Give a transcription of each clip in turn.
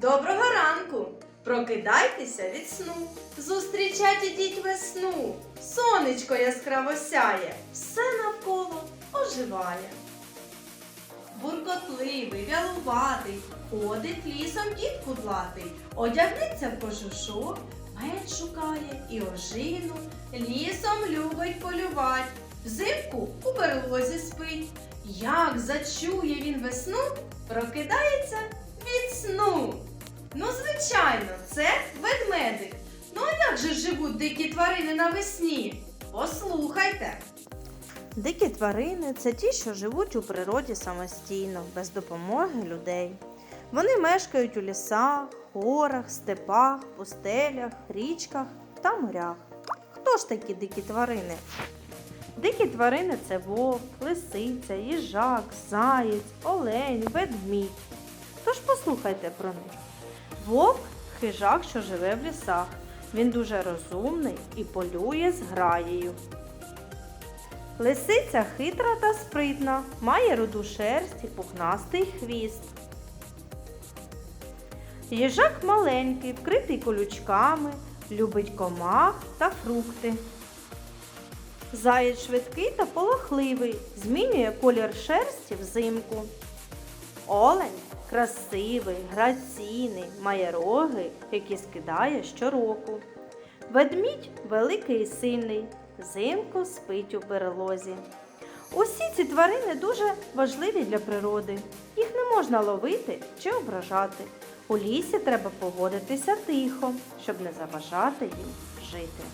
Доброго ранку! Прокидайтеся від сну. Зустрічать ідіть весну. Сонечко яскраво сяє, все навколо оживає. Буркотливий, вялуватий, ходить лісом дід кудлатий, одягнеться в кожушок, мед шукає і ожину, лісом любить полювать, взимку у берлозі спить. Як зачує він весну, прокидається звичайно, це ведмедик. Ну а як же живуть дикі тварини навесні? Послухайте. Дикі тварини це ті, що живуть у природі самостійно, без допомоги людей. Вони мешкають у лісах, горах, степах, пустелях, річках та морях. Хто ж такі дикі тварини? Дикі тварини це вовк, лисиця, їжак, заєць, олень, ведмідь. Тож послухайте про них. Вовк хижак, що живе в лісах. Він дуже розумний і полює з граєю. Лисиця хитра та спритна, має руду шерсть і пухнастий хвіст. Їжак маленький, вкритий колючками, любить комах та фрукти. Заєць швидкий та полохливий, змінює колір шерсті взимку. Олень красивий, граційний, має роги, які скидає щороку. Ведмідь великий і сильний, взимку спить у берлозі. Усі ці тварини дуже важливі для природи. Їх не можна ловити чи ображати. У лісі треба поводитися тихо, щоб не заважати їм жити.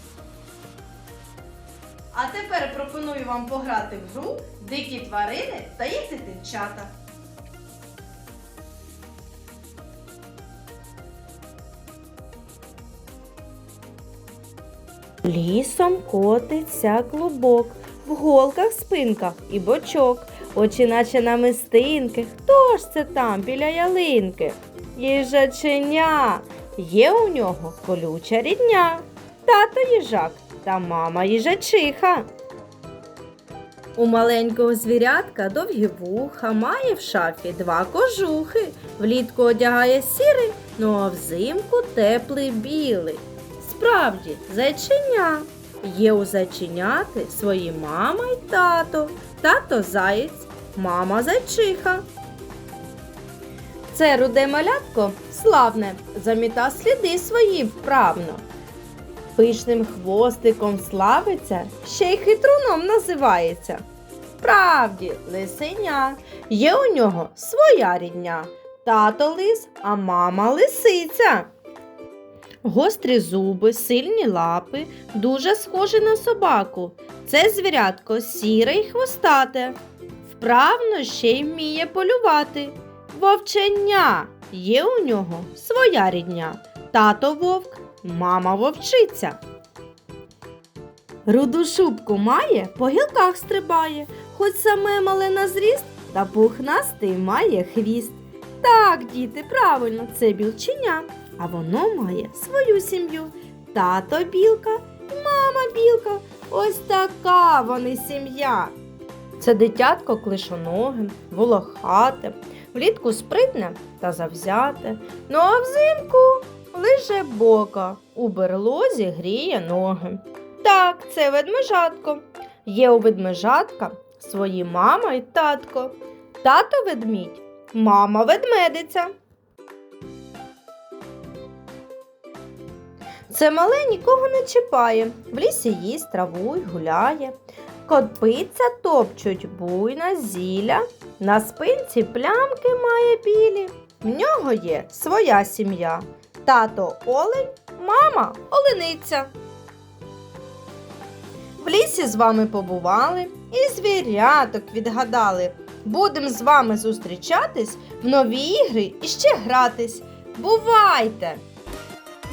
А тепер пропоную вам пограти в гру Дикі тварини та їх дитинчата. Лісом котиться клубок, в голках спинках і бочок, очі наче намистинки. Хто ж це там біля ялинки? Їжаченя. Є у нього колюча рідня. Тато їжак та мама їжачиха. У маленького звірятка довгі вуха, має в шафі два кожухи. Влітку одягає сірий, ну а взимку теплий білий. Справді, зайченя. Є у зайченяти свої мама й тато. Тато заєць, мама зайчиха. Це руде малятко славне, заміта сліди свої вправно. Пишним хвостиком славиться, ще й хитруном називається. Справді, лисеня, є у нього своя рідня. Тато лис, а мама лисиця. Гострі зуби, сильні лапи, дуже схожі на собаку. Це звірятко сіре й хвостате. Вправно ще й вміє полювати. Вовчення є у нього своя рідня. Тато вовк, мама вовчиця. Руду шубку має, по гілках стрибає, хоч саме мале на зріст, та пухнастий має хвіст. Так, діти, правильно, це білченя, а воно має свою сім'ю. Тато білка, мама білка. Ось така вони сім'я. Це дитятко клишоноге, волохате, влітку спритне та завзяте. Ну а взимку лише бока, у берлозі гріє ноги. Так, це ведмежатко. Є у ведмежатка свої мама й татко. Тато ведмідь, мама ведмедиця. Це мале нікого не чіпає, в лісі їсть траву й гуляє. Копиця топчуть буйна зілля, на спинці плямки має білі. В нього є своя сім'я. Тато олень, мама олениця. В лісі з вами побували і звіряток відгадали. Будем з вами зустрічатись в нові ігри і ще гратись. Бувайте!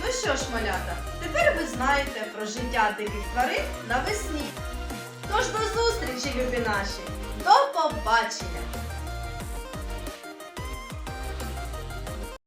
Ну що ж, малята, тепер ви знаєте про життя диких тварин навесні. Тож до зустрічі, любі наші! До побачення!